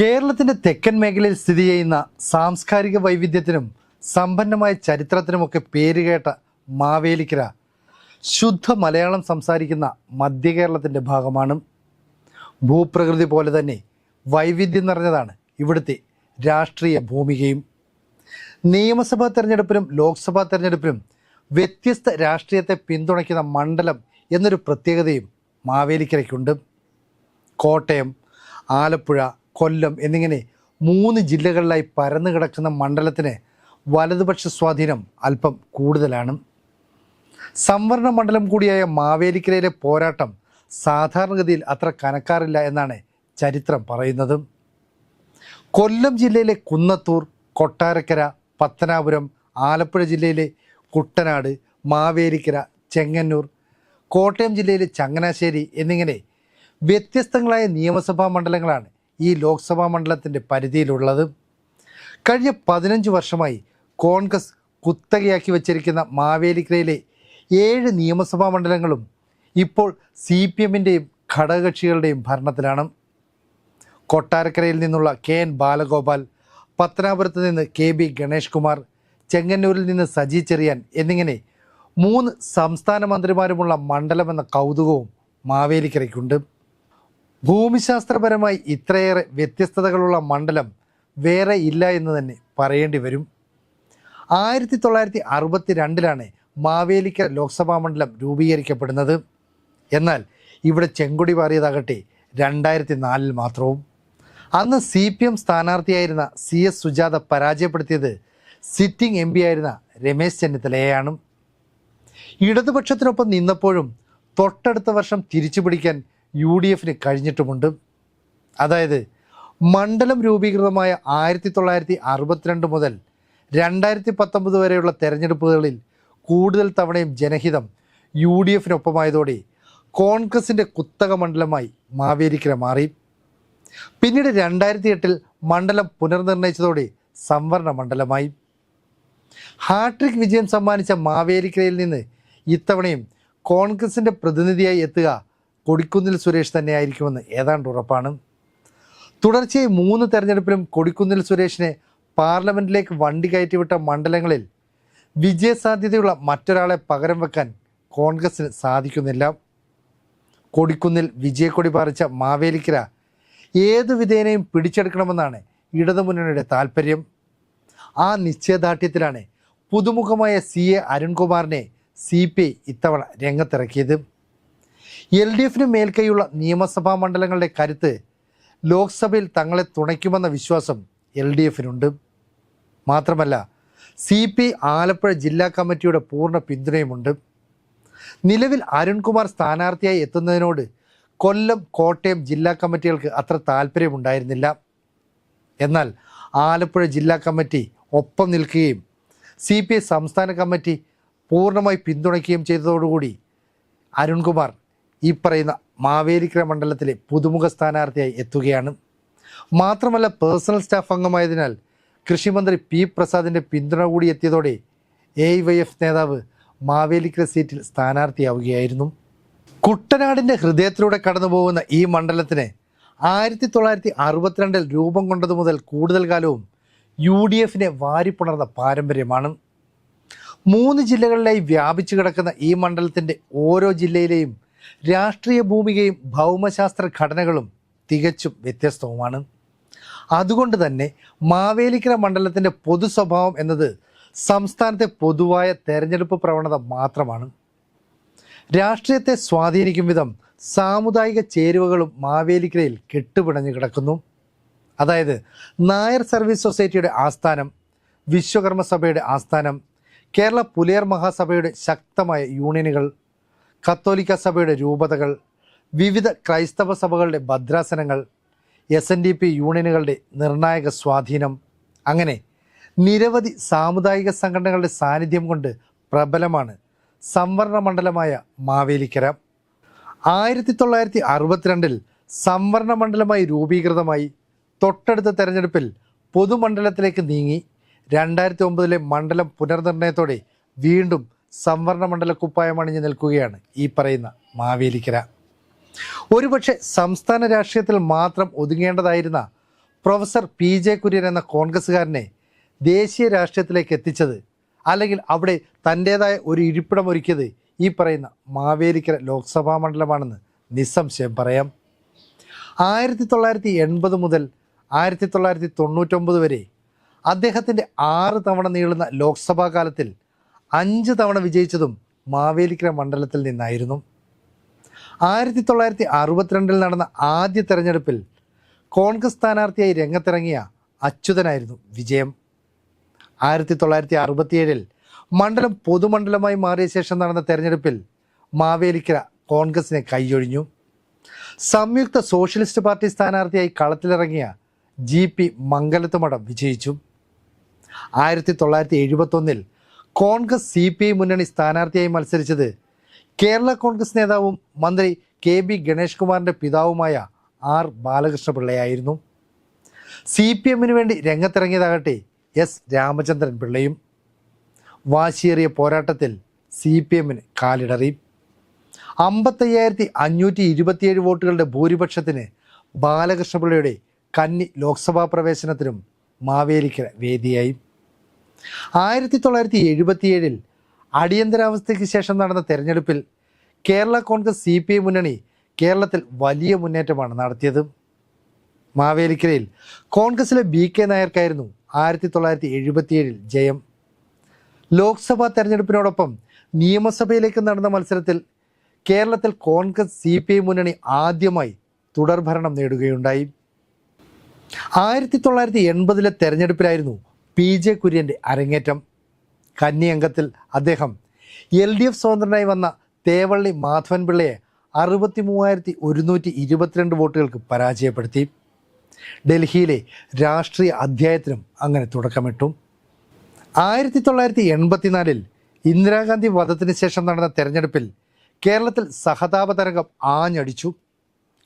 കേരളത്തിന്റെ തെക്കൻ മേഖലയിൽ സ്ഥിതി ചെയ്യുന്ന സാംസ്കാരിക വൈവിധ്യത്തിനും സമ്പന്നമായ ചരിത്രത്തിനുമൊക്കെ പേരുകേട്ട മാവേലിക്കര ശുദ്ധ മലയാളം സംസാരിക്കുന്ന മധ്യ കേരളത്തിന്റെ ഭാഗമാണ്. ഭൂപ്രകൃതി പോലെ തന്നെ വൈവിധ്യം നിറഞ്ഞതാണ് ഇവിടുത്തെ രാഷ്ട്രീയ ഭൂമികയും. നിയമസഭാ തെരഞ്ഞെടുപ്പിനും ലോക്സഭാ തെരഞ്ഞെടുപ്പിനും വ്യത്യസ്ത രാഷ്ട്രീയത്തെ പിന്തുണയ്ക്കുന്ന മണ്ഡലം എന്നൊരു പ്രത്യേകതയും മാവേലിക്കരയ്ക്കുണ്ട്. കോട്ടയം ആലപ്പുഴ കൊല്ലം എന്നിങ്ങനെ മൂന്ന് ജില്ലകളിലായി പരന്നു കിടക്കുന്ന മണ്ഡലത്തിന് വലതുപക്ഷ സ്വാധീനം അല്പം കൂടുതലാണ്. സംവരണ മണ്ഡലം കൂടിയായ മാവേലിക്കരയിലെ പോരാട്ടം സാധാരണഗതിയിൽ അത്ര കനക്കാറില്ല എന്നാണ് ചരിത്രം പറയുന്നത്. കൊല്ലം ജില്ലയിലെ കുന്നത്തൂർ കൊട്ടാരക്കര പത്തനാപുരം ആലപ്പുഴ ജില്ലയിലെ കുട്ടനാട് മാവേലിക്കര ചെങ്ങന്നൂർ കോട്ടയം ജില്ലയിലെ ചങ്ങനാശ്ശേരി എന്നിങ്ങനെ വ്യത്യസ്തങ്ങളായ നിയമസഭാ മണ്ഡലങ്ങളാണ് ഈ ലോക്സഭാ മണ്ഡലത്തിന്റെ പരിധിയിലുള്ളത്. കഴിഞ്ഞ പതിനഞ്ച് വർഷമായി കോൺഗ്രസ് കുത്തകയാക്കി വച്ചിരിക്കുന്ന മാവേലിക്കരയിലെ ഏഴ് നിയമസഭാ മണ്ഡലങ്ങളും ഇപ്പോൾ സി പി എമ്മിന്റെയും ഘടകകക്ഷികളുടെയും ഭരണത്തിലാണ്. കൊട്ടാരക്കരയിൽ നിന്നുള്ള കെ എൻ ബാലഗോപാൽ പത്തനാപുരത്ത് നിന്ന് കെ ബി ഗണേഷ് കുമാർ ചെങ്ങന്നൂരിൽ നിന്ന് സജി ചെറിയാൻ എന്നിങ്ങനെ മൂന്ന് സംസ്ഥാന മന്ത്രിമാരുമുള്ള മണ്ഡലമെന്ന കൗതുകവും മാവേലിക്കരയ്ക്കുണ്ട്. ഭൂമിശാസ്ത്രപരമായി ഇത്രയേറെ വ്യത്യസ്തതകളുള്ള മണ്ഡലം വേറെ ഇല്ല എന്ന് തന്നെ പറയേണ്ടി വരും. ആയിരത്തി തൊള്ളായിരത്തി അറുപത്തി രണ്ടിലാണ് മാവേലിക്കര ലോക്സഭാ മണ്ഡലം രൂപീകരിക്കപ്പെടുന്നത്. എന്നാൽ ഇവിടെ ചെങ്കൊടി പാറിയതാകട്ടെ രണ്ടായിരത്തി നാലിൽ മാത്രവും. അന്ന് സി പി എം സ്ഥാനാർത്ഥിയായിരുന്ന സി എസ് സുജാത പരാജയപ്പെടുത്തിയത് സിറ്റിംഗ് എം പി ആയിരുന്ന രമേശ് ചെന്നിത്തലയെയാണ്. ഇടതുപക്ഷത്തിനൊപ്പം നിന്നപ്പോഴും തൊട്ടടുത്ത വർഷം തിരിച്ചു പിടിക്കാൻ യു ഡി എഫിന് കഴിഞ്ഞിട്ടുമുണ്ട്. അതായത് മണ്ഡലം രൂപീകൃതമായ ആയിരത്തി തൊള്ളായിരത്തി അറുപത്തിരണ്ട് മുതൽ രണ്ടായിരത്തി പത്തൊമ്പത് വരെയുള്ള തെരഞ്ഞെടുപ്പുകളിൽ കൂടുതൽ തവണയും ജനഹിതം യു ഡി എഫിനൊപ്പമായതോടെ കോൺഗ്രസിന്റെ കുത്തക മണ്ഡലമായി മാവേലിക്കര മാറി. പിന്നീട് രണ്ടായിരത്തി എട്ടിൽ മണ്ഡലം പുനർനിർണയിച്ചതോടെ സംവരണ മണ്ഡലമായി. ഹാട്രിക് വിജയം സമ്മാനിച്ച മാവേലിക്കരയിൽ നിന്ന് ഇത്തവണയും കോൺഗ്രസിന്റെ പ്രതിനിധിയായി എത്തുക കൊടിക്കുന്നിൽ സുരേഷ് തന്നെയായിരിക്കുമെന്ന് ഏതാണ്ട് ഉറപ്പാണ്. തുടർച്ചയായി മൂന്ന് തെരഞ്ഞെടുപ്പിലും കൊടിക്കുന്നിൽ സുരേഷിനെ പാർലമെന്റിലേക്ക് വണ്ടി കയറ്റിവിട്ട മണ്ഡലങ്ങളിൽ വിജയസാധ്യതയുള്ള മറ്റൊരാളെ പകരം വെക്കാൻ കോൺഗ്രസിന് സാധിക്കുന്നില്ല. കൊടിക്കുന്നിൽ വിജയക്കൊടി പാറിച്ച മാവേലിക്കര ഏതു വിധേനയും പിടിച്ചെടുക്കണമെന്നാണ് ഇടതുമുന്നണിയുടെ താല്പര്യം ആ നിശ്ചയദാർഢ്യത്തിലാണ് പുതുമുഖമായ സി എ അരുൺകുമാറിനെ സി പി ഐ ഇത്തവണ രംഗത്തിറക്കിയത്. എൽ ഡി എഫിന് മേൽക്കൈയുള്ള നിയമസഭാ മണ്ഡലങ്ങളുടെ കരുത്ത് ലോക്സഭയിൽ തങ്ങളെ തുണയ്ക്കുമെന്ന വിശ്വാസം എൽ ഡി എഫിനുണ്ട് മാത്രമല്ല സി പി ആലപ്പുഴ ജില്ലാ കമ്മിറ്റിയുടെ പൂർണ പിന്തുണയുമുണ്ട്. നിലവിൽ അരുൺകുമാർ സ്ഥാനാർത്ഥിയായി എത്തുന്നതിനോട് കൊല്ലം കോട്ടയം ജില്ലാ കമ്മിറ്റികൾക്ക് അത്ര താല്പര്യമുണ്ടായിരുന്നില്ല എന്നാൽ ആലപ്പുഴ ജില്ലാ കമ്മിറ്റി ഒപ്പം നിൽക്കുകയും സി പി ഐ സംസ്ഥാന കമ്മിറ്റി പൂർണമായി പിന്തുണയ്ക്കുകയും ചെയ്തതോടുകൂടി അരുൺകുമാർ ഈ പറയുന്ന മാവേലിക്കര മണ്ഡലത്തിലെ പുതുമുഖ സ്ഥാനാർത്ഥിയായി എത്തുകയാണ്. മാത്രമല്ല പേഴ്സണൽ സ്റ്റാഫ് അംഗമായതിനാൽ കൃഷിമന്ത്രി പി പ്രസാദിന്റെ പിന്തുണ കൂടി എത്തിയതോടെ എ വൈ എഫ് നേതാവ് മാവേലിക്കര സീറ്റിൽ സ്ഥാനാർത്ഥിയാവുകയായിരുന്നു. കുട്ടനാടിന്റെ ഹൃദയത്തിലൂടെ കടന്നുപോകുന്ന ഈ മണ്ഡലത്തിന് ആയിരത്തി തൊള്ളായിരത്തി അറുപത്തിരണ്ടിൽ രൂപം കൊണ്ടതു മുതൽ കൂടുതൽ കാലവും യു ഡി എഫിനെ വാരിപ്പുണർന്ന പാരമ്പര്യമാണ്. മൂന്ന് ജില്ലകളിലായി വ്യാപിച്ചു കിടക്കുന്ന ഈ മണ്ഡലത്തിന്റെ ഓരോ ജില്ലയിലെയും രാഷ്ട്രീയ ഭൂമികയും ഭൗമശാസ്ത്ര ഘടനകളും തികച്ചും വ്യത്യസ്തവുമാണ്. അതുകൊണ്ട് തന്നെ മാവേലിക്കര മണ്ഡലത്തിന്റെ പൊതു സ്വഭാവം എന്നത് സംസ്ഥാനത്തെ പൊതുവായ തെരഞ്ഞെടുപ്പ് പ്രവണത മാത്രമാണ്. രാഷ്ട്രീയത്തെ സ്വാധീനിക്കും വിധം സാമുദായിക ചേരുവകളും മാവേലിക്കരയിൽ കെട്ടുപിണഞ്ഞു കിടക്കുന്നു. അതായത് നായർ സർവീസ് സൊസൈറ്റിയുടെ ആസ്ഥാനം വിശ്വകർമ്മ സഭയുടെ ആസ്ഥാനം കേരള പുലയർ മഹാസഭയുടെ ശക്തമായ യൂണിയനുകൾ കത്തോലിക്ക സഭയുടെ രൂപതകൾ വിവിധ ക്രൈസ്തവ സഭകളുടെ ഭദ്രാസനങ്ങൾ എസ് എൻ ഡി പി യൂണിയനുകളുടെ നിർണായക സ്വാധീനം. അങ്ങനെ നിരവധി സാമുദായിക സംഘടനകളുടെ സാന്നിധ്യം കൊണ്ട് പ്രബലമാണ് സംവരണ മണ്ഡലമായ മാവേലിക്കര. ആയിരത്തി തൊള്ളായിരത്തി അറുപത്തിരണ്ടിൽ സംവരണ മണ്ഡലമായി രൂപീകൃതമായി തൊട്ടടുത്ത തെരഞ്ഞെടുപ്പിൽ പൊതുമണ്ഡലത്തിലേക്ക് നീങ്ങി. രണ്ടായിരത്തി ഒമ്പതിലെ മണ്ഡലം പുനർനിർണയത്തോടെ വീണ്ടും സംവരണ മണ്ഡല കുപ്പായം അണിഞ്ഞു നിൽക്കുകയാണ് ഈ പറയുന്ന മാവേലിക്കര. ഒരുപക്ഷെ സംസ്ഥാന രാഷ്ട്രീയത്തിൽ മാത്രം ഒതുങ്ങേണ്ടതായിരുന്ന പ്രൊഫസർ പി ജെ കുര്യൻ എന്ന കോൺഗ്രസ്സുകാരനെ ദേശീയ രാഷ്ട്രീയത്തിലേക്ക് എത്തിച്ചത് അല്ലെങ്കിൽ അവിടെ തന്റേതായ ഒരു ഇരിപ്പിടമൊരുക്കിയത് ഈ പറയുന്ന മാവേലിക്കര ലോക്സഭാ മണ്ഡലമാണെന്ന് നിസ്സംശയം പറയാം. ആയിരത്തി തൊള്ളായിരത്തി എൺപത് മുതൽ ആയിരത്തി തൊള്ളായിരത്തി തൊണ്ണൂറ്റൊമ്പത് വരെ അദ്ദേഹത്തിന്റെ ആറ് തവണ നീളുന്ന ലോക്സഭാ കാലത്തിൽ അഞ്ച് തവണ വിജയിച്ചതും മാവേലിക്കര മണ്ഡലത്തിൽ നിന്നായിരുന്നു. ആയിരത്തി തൊള്ളായിരത്തി അറുപത്തിരണ്ടിൽ നടന്ന ആദ്യ തെരഞ്ഞെടുപ്പിൽ കോൺഗ്രസ് സ്ഥാനാർത്ഥിയായി രംഗത്തിറങ്ങിയ അച്യുതനായിരുന്നു വിജയം. ആയിരത്തി തൊള്ളായിരത്തി അറുപത്തിയേഴിൽ മണ്ഡലം പൊതുമണ്ഡലമായി മാറിയ ശേഷം നടന്ന തെരഞ്ഞെടുപ്പിൽ മാവേലിക്കര കോൺഗ്രസിനെ കൈയൊഴിഞ്ഞു. സംയുക്ത സോഷ്യലിസ്റ്റ് പാർട്ടി സ്ഥാനാർത്ഥിയായി കളത്തിലിറങ്ങിയ ജി പി മംഗലത്തുമടം വിജയിച്ചു. ആയിരത്തി തൊള്ളായിരത്തി എഴുപത്തൊന്നിൽ കോൺഗ്രസ് സി പി ഐ മുന്നണി സ്ഥാനാർത്ഥിയായി മത്സരിച്ചത് കേരള കോൺഗ്രസ് നേതാവും മന്ത്രി കെ ബി ഗണേഷ് കുമാറിന്റെ പിതാവുമായ ആർ ബാലകൃഷ്ണപിള്ളയായിരുന്നു. സി പി എമ്മിന് വേണ്ടി രംഗത്തിറങ്ങിയതാകട്ടെ എസ് രാമചന്ദ്രൻ പിള്ളയും. വാശിയേറിയ പോരാട്ടത്തിൽ സി പി എമ്മിന് കാലിടറി. അമ്പത്തയ്യായിരത്തി അഞ്ഞൂറ്റി ഇരുപത്തിയേഴ് വോട്ടുകളുടെ ഭൂരിപക്ഷത്തിന് ബാലകൃഷ്ണപിള്ളയുടെ കന്നി ലോക്സഭാ പ്രവേശനത്തിനും മാവേലിക്കര വേദിയായി. ആയിരത്തി തൊള്ളായിരത്തി എഴുപത്തിയേഴിൽ അടിയന്തരാവസ്ഥയ്ക്ക് ശേഷം നടന്ന തെരഞ്ഞെടുപ്പിൽ Kerala Congress C P I മുന്നണി കേരളത്തിൽ വലിയ മുന്നേറ്റമാണ് നടത്തിയത്. മാവേലിക്കരയിൽ കോൺഗ്രസിലെ ബി കെ നായർക്കായിരുന്നു ആയിരത്തി തൊള്ളായിരത്തി എഴുപത്തിയേഴിൽ ജയം. ലോക്സഭാ തെരഞ്ഞെടുപ്പിനോടൊപ്പം നിയമസഭയിലേക്ക് നടന്ന മത്സരത്തിൽ കേരളത്തിൽ കോൺഗ്രസ് സി പി ഐ മുന്നണി ആദ്യമായി തുടർഭരണം നേടുകയുണ്ടായി. ആയിരത്തി തൊള്ളായിരത്തി എൺപതിലെ തെരഞ്ഞെടുപ്പിലായിരുന്നു പി ജെ കുര്യന്റെ അരങ്ങേറ്റം. കന്നി അംഗത്തിൽ അദ്ദേഹം എൽ ഡി എഫ് സ്വതന്ത്രനായി വന്ന തേവള്ളി മാധവൻ പിള്ളയെ അറുപത്തി മൂവായിരത്തി ഒരുന്നൂറ്റി ഇരുപത്തിരണ്ട് വോട്ടുകൾക്ക് പരാജയപ്പെടുത്തി. ഡൽഹിയിലെ രാഷ്ട്രീയ അധ്യായത്തിനും അങ്ങനെ തുടക്കമിട്ടു. ആയിരത്തി തൊള്ളായിരത്തി എൺപത്തിനാലിൽ ഇന്ദിരാഗാന്ധി വധത്തിന് ശേഷം നടന്ന തെരഞ്ഞെടുപ്പിൽ കേരളത്തിൽ സഹതാപ തരംഗം ആഞ്ഞടിച്ചു.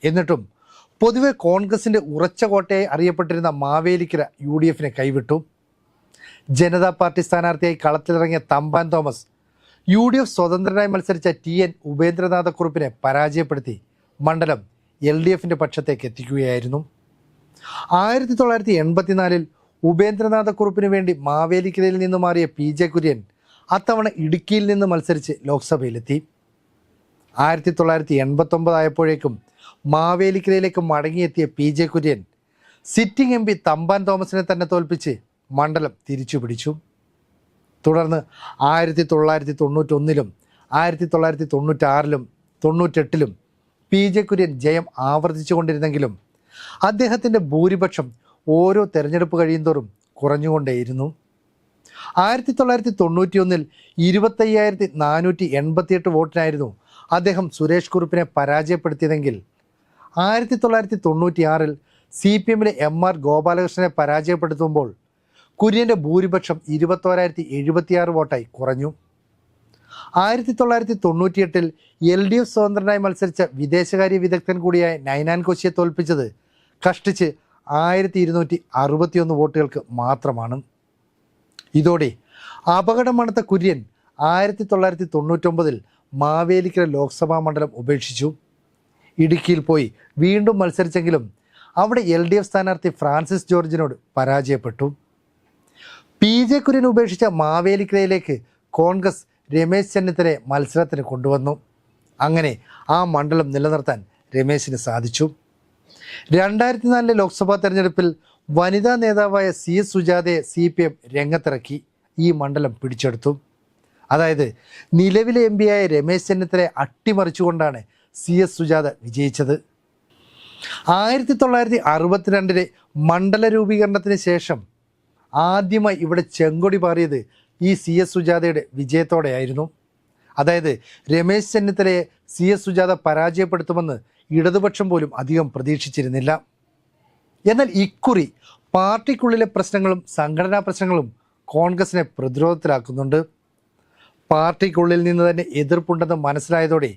എന്നിട്ടും പൊതുവെ കോൺഗ്രസിന്റെ ഉറച്ച കോട്ടയായി അറിയപ്പെട്ടിരുന്ന മാവേലിക്കര യു ഡി എഫിനെ കൈവിട്ടു. ജനതാ പാർട്ടി സ്ഥാനാർത്ഥിയായി കളത്തിലിറങ്ങിയ Thampan Thomas U D F സ്വതന്ത്രനായി മത്സരിച്ച ടി എൻ ഉപേന്ദ്രനാഥക്കുറുപ്പിനെ പരാജയപ്പെടുത്തി മണ്ഡലം എൽ ഡി എഫിന്റെ പക്ഷത്തേക്ക് എത്തിക്കുകയായിരുന്നു. ആയിരത്തി തൊള്ളായിരത്തി എൺപത്തിനാലിൽ ഉപേന്ദ്രനാഥക്കുറുപ്പിന് വേണ്ടി മാവേലിക്കരയിൽ നിന്ന് മാറിയ പി ജെ കുര്യൻ അത്തവണ ഇടുക്കിയിൽ നിന്ന് മത്സരിച്ച് ലോക്സഭയിലെത്തി. ആയിരത്തി തൊള്ളായിരത്തി എൺപത്തൊമ്പത് ആയപ്പോഴേക്കും മാവേലിക്കരയിലേക്ക് മടങ്ങിയെത്തിയ P J Kurian sitting M P Thampan തോമസിനെ തന്നെ തോൽപ്പിച്ച് മണ്ഡലം തിരിച്ചു പിടിച്ചു. തുടർന്ന് ആയിരത്തി തൊള്ളായിരത്തി തൊണ്ണൂറ്റൊന്നിലും ആയിരത്തി തൊള്ളായിരത്തി തൊണ്ണൂറ്റാറിലും തൊണ്ണൂറ്റെട്ടിലും പി ജെ കുര്യൻ ജയം ആവർത്തിച്ചു കൊണ്ടിരുന്നെങ്കിലും അദ്ദേഹത്തിന്റെ ഭൂരിപക്ഷം ഓരോ തെരഞ്ഞെടുപ്പ് കഴിയുന്തോറും കുറഞ്ഞുകൊണ്ടേയിരുന്നു. ആയിരത്തി തൊള്ളായിരത്തി തൊണ്ണൂറ്റിയൊന്നിൽ ഇരുപത്തയ്യായിരത്തി നാനൂറ്റി എൺപത്തിയെട്ട് വോട്ടിനായിരുന്നു അദ്ദേഹം സുരേഷ് കുറുപ്പിനെ പരാജയപ്പെടുത്തിയതെങ്കിൽ ആയിരത്തി തൊള്ളായിരത്തി തൊണ്ണൂറ്റിയാറിൽ സി പി എമ്മിലെ എം ആർ ഗോപാലകൃഷ്ണനെ പരാജയപ്പെടുത്തുമ്പോൾ കുര്യന്റെ ഭൂരിപക്ഷം ഇരുപത്തോരായിരത്തി എഴുപത്തിയാറ് വോട്ടായി കുറഞ്ഞു. ആയിരത്തി തൊള്ളായിരത്തി തൊണ്ണൂറ്റിയെട്ടിൽ എൽ ഡി എഫ് സ്വതന്ത്രനായി മത്സരിച്ച വിദേശകാര്യ വിദഗ്ധൻ കൂടിയായ നൈനാൻ കോശിയെ തോൽപ്പിച്ചത് കഷ്ടിച്ച് ആയിരത്തി ഇരുന്നൂറ്റി അറുപത്തിയൊന്ന് വോട്ടുകൾക്ക് മാത്രമാണ്. ഇതോടെ അപകടം മണത്ത കുര്യൻ ആയിരത്തി തൊള്ളായിരത്തി തൊണ്ണൂറ്റൊമ്പതിൽ മാവേലിക്കര ലോക്സഭാ മണ്ഡലം ഉപേക്ഷിച്ചു. ഇടുക്കിയിൽ പോയി വീണ്ടും മത്സരിച്ചെങ്കിലും അവിടെ എൽ ഡി എഫ് സ്ഥാനാർത്ഥി ഫ്രാൻസിസ് ജോർജിനോട് പരാജയപ്പെട്ടു. പി ജെ കുര്യൻ ഉപേക്ഷിച്ച മാവേലിക്കരയിലേക്ക് കോൺഗ്രസ് രമേശ് ചെന്നിത്തലയെ മത്സരത്തിന് കൊണ്ടുവന്നു. അങ്ങനെ ആ മണ്ഡലം നിലനിർത്താൻ രമേശിന് സാധിച്ചു. രണ്ടായിരത്തി നാലിലെ ലോക്സഭാ തെരഞ്ഞെടുപ്പിൽ വനിതാ നേതാവായ സി എസ് സുജാതയെ സി പി എം രംഗത്തിറക്കി. ഈ മണ്ഡലം പിടിച്ചെടുത്തു. അതായത് നിലവിലെ എം ആയ രമേശ് ചെന്നിത്തലയെ അട്ടിമറിച്ചുകൊണ്ടാണ് സി എസ് സുജാത വിജയിച്ചത്. ആയിരത്തി തൊള്ളായിരത്തി അറുപത്തിരണ്ടിലെ മണ്ഡല രൂപീകരണത്തിന് ശേഷം ആദ്യമായി ഇവിടെ ചെങ്കൊടി പാറിയത് ഈ സി എസ് സുജാതയുടെ വിജയത്തോടെയായിരുന്നു. അതായത് രമേശ് ചെന്നിത്തലയെ സി എസ് സുജാത പരാജയപ്പെടുത്തുമെന്ന് ഇടതുപക്ഷം പോലും അധികം പ്രതീക്ഷിച്ചിരുന്നില്ല. എന്നാൽ ഇക്കുറി പാർട്ടിക്കുള്ളിലെ പ്രശ്നങ്ങളും സംഘടനാ പ്രശ്നങ്ങളും കോൺഗ്രസിനെ പ്രതിരോധത്തിലാക്കുന്നുണ്ട്. പാർട്ടിക്കുള്ളിൽ നിന്ന് തന്നെ എതിർപ്പുണ്ടെന്ന് മനസ്സിലായതോടെ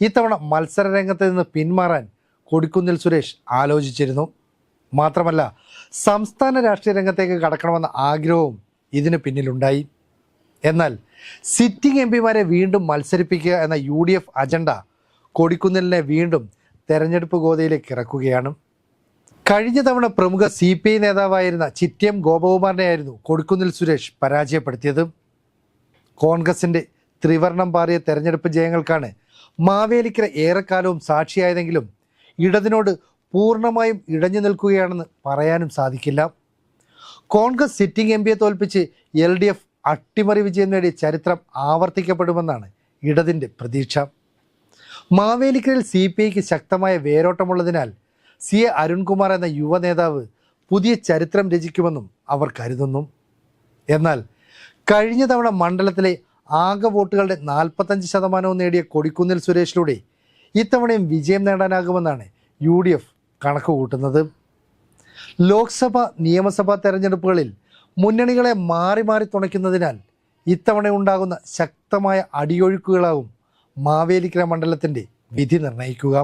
ഇത്തവണ മത്സര രംഗത്ത് നിന്ന് പിന്മാറാൻ കൊടിക്കുന്നിൽ സുരേഷ് ആലോചിച്ചിരുന്നു. മാത്രമല്ല സംസ്ഥാന രാഷ്ട്രീയ രംഗത്തേക്ക് കടക്കണമെന്ന ആഗ്രഹവും ഇതിന് പിന്നിലുണ്ടായി. എന്നാൽ സിറ്റിംഗ് എം പിമാരെ വീണ്ടും മത്സരിപ്പിക്കുക എന്ന യു ഡി എഫ് അജണ്ട കൊടിക്കുന്നിലിനെ വീണ്ടും തെരഞ്ഞെടുപ്പ് ഗോതയിലേക്ക് ഇറക്കുകയാണ്. കഴിഞ്ഞ തവണ പ്രമുഖ സി പി ഐ നേതാവായിരുന്ന ചിറ്റയം ഗോപകുമാറിനെയായിരുന്നു കൊടിക്കുന്നിൽ സുരേഷ് പരാജയപ്പെടുത്തിയത്. കോൺഗ്രസിന്റെ ത്രിവർണം പാറിയ തെരഞ്ഞെടുപ്പ് ജയങ്ങൾക്കാണ് മാവേലിക്കര ഏറെക്കാലവും സാക്ഷിയായതെങ്കിലും ഇടതിനോട് പൂർണമായും ഇഴഞ്ഞു നിൽക്കുകയാണെന്ന് പറയാനും സാധിക്കില്ല. കോൺഗ്രസ് സിറ്റിംഗ് എം പിയെ തോൽപ്പിച്ച് എൽ ഡി എഫ് അട്ടിമറി വിജയം നേടിയ ചരിത്രം ആവർത്തിക്കപ്പെടുമെന്നാണ് ഇടതിന്റെ പ്രതീക്ഷ. മാവേലിക്കരയിൽ സി പി ഐക്ക് ശക്തമായ വേരോട്ടമുള്ളതിനാൽ സി എ അരുൺകുമാർ എന്ന യുവ നേതാവ് പുതിയ ചരിത്രം രചിക്കുമെന്നും അവർ കരുതുന്നു. എന്നാൽ കഴിഞ്ഞ തവണ മണ്ഡലത്തിലെ ആകെ വോട്ടുകളുടെ നാൽപ്പത്തഞ്ച് ശതമാനവും നേടിയ കൊടിക്കുന്നിൽ സുരേഷിലൂടെ ഇത്തവണയും വിജയം നേടാനാകുമെന്നാണ് യു ഡി എഫ് കണക്ക് കൂട്ടുന്നത്. ലോക്സഭ നിയമസഭാ തെരഞ്ഞെടുപ്പുകളിൽ മുന്നണികളെ മാറി മാറി തുണയ്ക്കുന്നതിനാൽ ഇത്തവണ ഉണ്ടാകുന്ന ശക്തമായ അടിയൊഴുക്കുകളാവും മാവേലിക്കര മണ്ഡലത്തിന്റെ വിധി നിർണയിക്കുക.